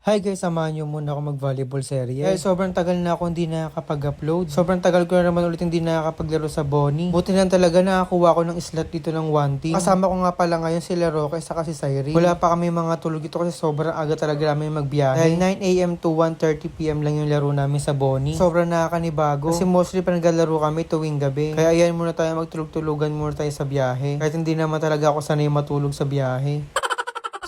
Hi guys, samahan niyo muna ako mag-volleyball serye. Eh, sobrang tagal na ako hindi nakakapag-upload. Sobrang tagal ko na naman ulit hindi nakakapaglaro sa Bonnie. Buti lang talaga nakakuha ko ng slot dito ng one team. Kasama ko nga pala ngayon si Roque saka si Cyrene. Wala pa kami mga tulog dito kasi sobrang aga talaga namin magbiyahe. Dahil 9am to 1.30pm lang yung laro namin sa Bonnie. Sobrang nakakanibago. Kasi mostly pa naglalaro kami tuwing gabi. Kaya ayan muna tayo magtulog-tulugan muna tayo sa biyahe. Kahit hindi naman talaga ako sanay matulog sa biyahe.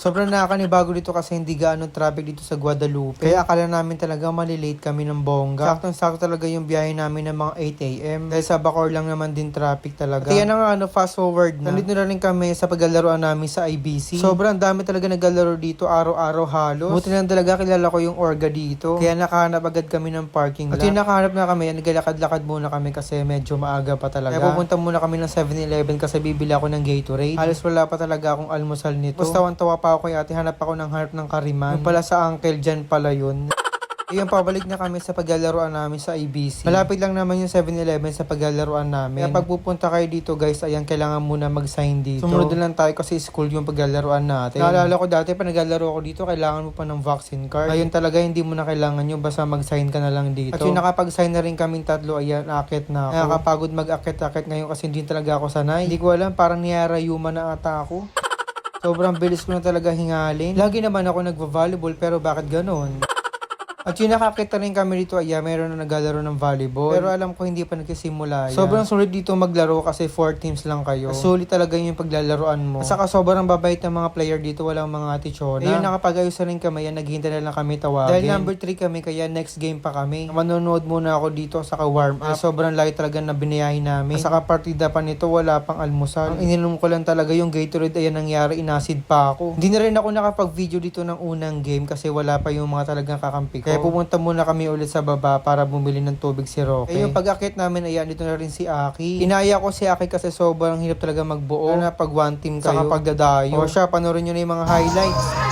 Sobrang nakakanibago dito kasi hindi gaano traffic dito sa Guadalupe. Kaya akala namin talaga malilate kami ng bongga. Saktong-sakto talaga yung biyahe namin ng mga 8am. Dahil sa Bacoor lang naman din traffic talaga. Kaya na nga ano, fast forward na. Nandito na rin kami sa paglalaroan namin sa IBC. Sobrang dami talaga naglalaro dito araw-araw halos. Buti lang talaga kilala ko yung orga dito. Kaya nakahanap agad kami ng parking lot. At yung nakahanap na kami, naglalakad-lakad muna kami kasi medyo maaga pa talaga. Kaya pupunta muna kami ng 7-Eleven kasi bibili ako ng Gatorade. Halos wala pa talaga akong almusal nito. Basta tawa pa ako kay ate, hanap ako ng hanap ng kariman. Yung pala sa uncle dyan pala yun. Ayun, pabalik na kami sa paglalaroan namin sa IBC. Malapit lang naman yung 7-Eleven sa paglalaroan namin. Kaya pag pupunta kayo dito guys, ayan, kailangan muna mag-sign dito. Sumunod na lang tayo kasi school yung paglalaroan natin. Naalala ko dati, pa naglalaro ako dito, kailangan mo pa ng vaccine card. Ngayon talaga, hindi mo na kailangan yun, basta mag-sign ka na lang dito. At yung nakapag-sign na rin kaming tatlo, ayan, akit na ako. Nakakapagod mag-akit-akit ngayon kasi hindi talaga ako sanay. Hindi ko alam, parang niyarayuma na ata ako. Sobrang bilis ko na talaga hingalin. Lagi naman ako nagva-volleyball pero bakit ganon? At yung nakakita rin kami dito, ay meron na naglalaro ng volleyball. Pero alam ko hindi pa nagsisimula yan. Sobrang sulit dito maglaro kasi 4 teams lang kayo. Sulit talaga yung paglalaroan mo. At saka sobrang babait ng mga player dito, walang mga tichona. Ayun, nakapag-ayos na rin kami yan, naghihintay na lang kami tawagin. Dahil number 3 kami, kaya next game pa kami. Manonood muna ako dito, saka warm up. sobrang light talaga na binayahin namin. At saka partida pa nito, wala pang almusal. Ang ininom ko lang talaga yung Gatorade, ayan nangyari, inasid pa ako. Hindi na rin ako nakapag-video dito ng unang game kasi wala pa yung mga talagang kakampi ko. Kaya pumunta muna kami ulit sa baba para bumili ng tubig si Roque. Eh, yung pag-akit namin, ayan, dito na rin si Aki. Inaya ko si Aki kasi sobrang hirap talaga magbuo. Na pag one team kayo. Saka pagdadayo. O siya, panoorin nyo na yung mga highlights.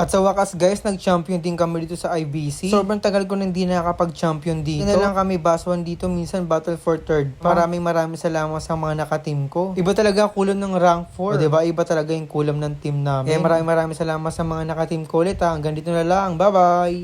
At sa wakas guys, nag-champion din kami dito sa IBC. Sobrang tagal ko na hindi nakakapag-champion dito. Hindi lang kami baswan dito, minsan battle for third. Maraming maraming salamat sa mga nakateam ko. Iba talaga kulam ng rank 4. O diba, iba talaga yung kulam ng team namin. Kaya maraming maraming salamat sa mga nakateam ko ulit ha. Hanggang dito na lang. Bye-bye!